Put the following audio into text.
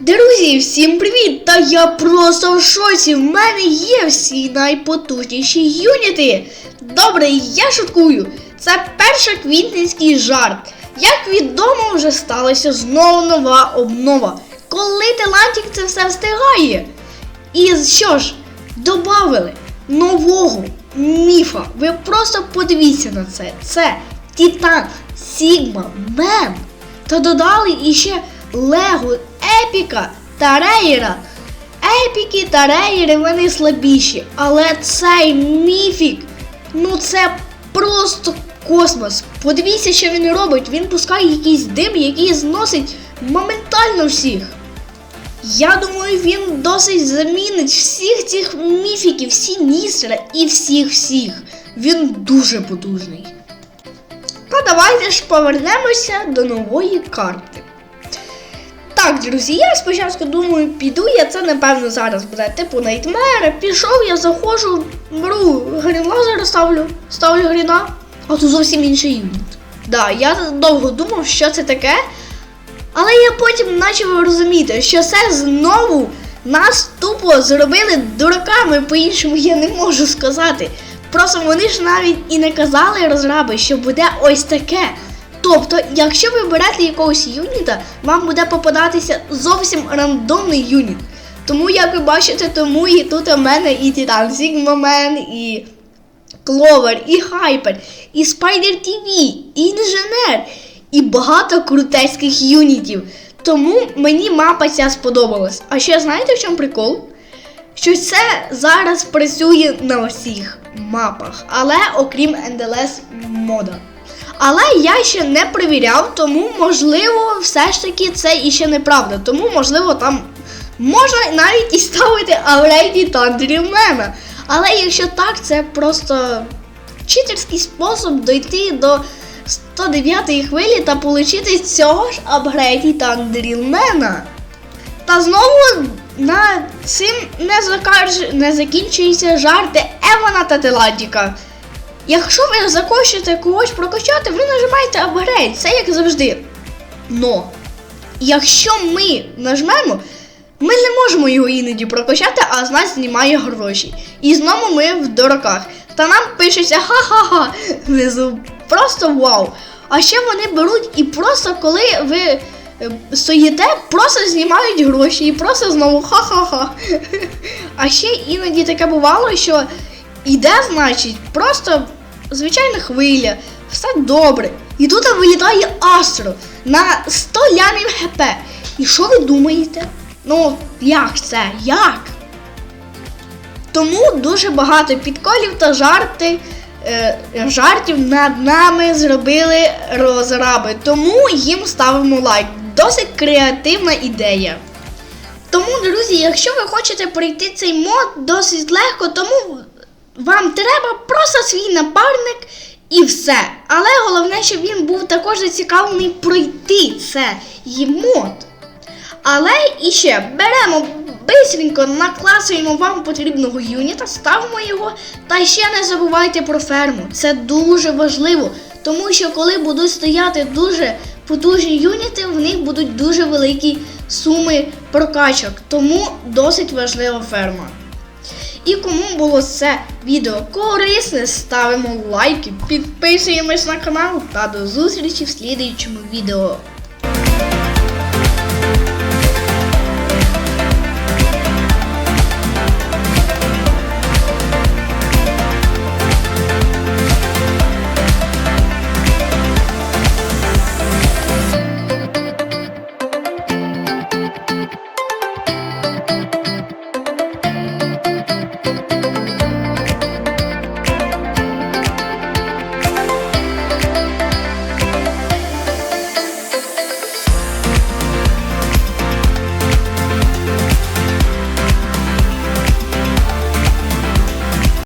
Друзі, всім привіт! Та я просто в шоці. В мене є всі найпотужніші юніти. Добре, я шуткую. Це перший першоквітненський жарт. Як відомо, вже сталася знову нова обнова. Коли Телантік це все встигає. І що ж, добавили нового міфа. Ви просто подивіться на це. Це Титан, Сігма, Мен. Та додали іще Лего, Епіка та Рейра. Епіки та Рейри вони слабіші, але цей міфік, ну це просто космос. Подивіться, що він робить. Він пускає якийсь дим, який зносить моментально всіх. Я думаю, він досить замінить всіх цих міфіків, всі ністра і всіх-всіх. Він дуже потужний. Та давайте ж повернемося до нової карти. Так, друзі, я спочатку думаю, піду я це, напевно, зараз буде типу найтмера. Пішов, я заходжу, беру грінлазер, ставлю, ставлю гріна, а тут зовсім інший юніт. Да, я довго думав, що це таке. Але я потім почав розуміти, що це знову нас тупо зробили дураками, по-іншому я не можу сказати. Просто вони ж навіть і не казали розраби, що буде ось таке. Тобто, якщо ви берете якогось юніта, вам буде попадатися зовсім рандомний юніт. Тому, як ви бачите, тому і тут у мене і Титан Сігмамен, і Кловер, і Хайпер, і Спайдер ТВ, і інженер, і багато крутецьких юнітів. Тому мені мапа ця сподобалась. А ще знаєте в чому прикол? Що це зараз працює на всіх мапах, але окрім NDLS мода. Але я ще не перевіряв, тому можливо, все ж таки це іще неправда. Тому, можливо, там можна навіть і ставити Аврейді Тандрімена. Але якщо так, це просто читерський спосіб дойти до 109 хвилі та отримати цього ж апгрейді Тандрілмена. Та знову на цим не, закарж... не закінчуються жарти Евана та Теладіка. Якщо ви захочете когось прокачати, ви нажимаєте апгрейд, це як завжди. Но якщо ми нажмемо, ми не можемо його іноді прокачати, а з нас знімає гроші. І знову ми в дураках. Та нам пишеться ха-ха-ха внизу. Просто вау. А ще вони беруть і просто коли ви е, стоїте, просто знімають гроші і просто знову ха-ха-ха. А ще іноді таке бувало, що іде, значить, просто звичайна хвиля, все добре. І тут вилітає Астро на 100 лямів ГП. І що ви думаєте? Ну, як це? Як? Тому дуже багато підколів та жарти, е, жартів над нами зробили розраби. Тому їм ставимо лайк. Досить креативна ідея. Тому, друзі, якщо ви хочете пройти цей мод досить легко, тому вам треба просто свій напарник і все. Але головне, щоб він був також зацікавлений пройти це мод. Але і ще беремо бистренько, накласуємо вам потрібного юніта, ставимо його. Та ще не забувайте про ферму. Це дуже важливо, тому що коли будуть стояти дуже потужні юніти, в них будуть дуже великі суми прокачок. Тому досить важлива ферма. І кому було це відео корисне, ставимо лайки, підписуємось на канал та до зустрічі в слідуючому відео.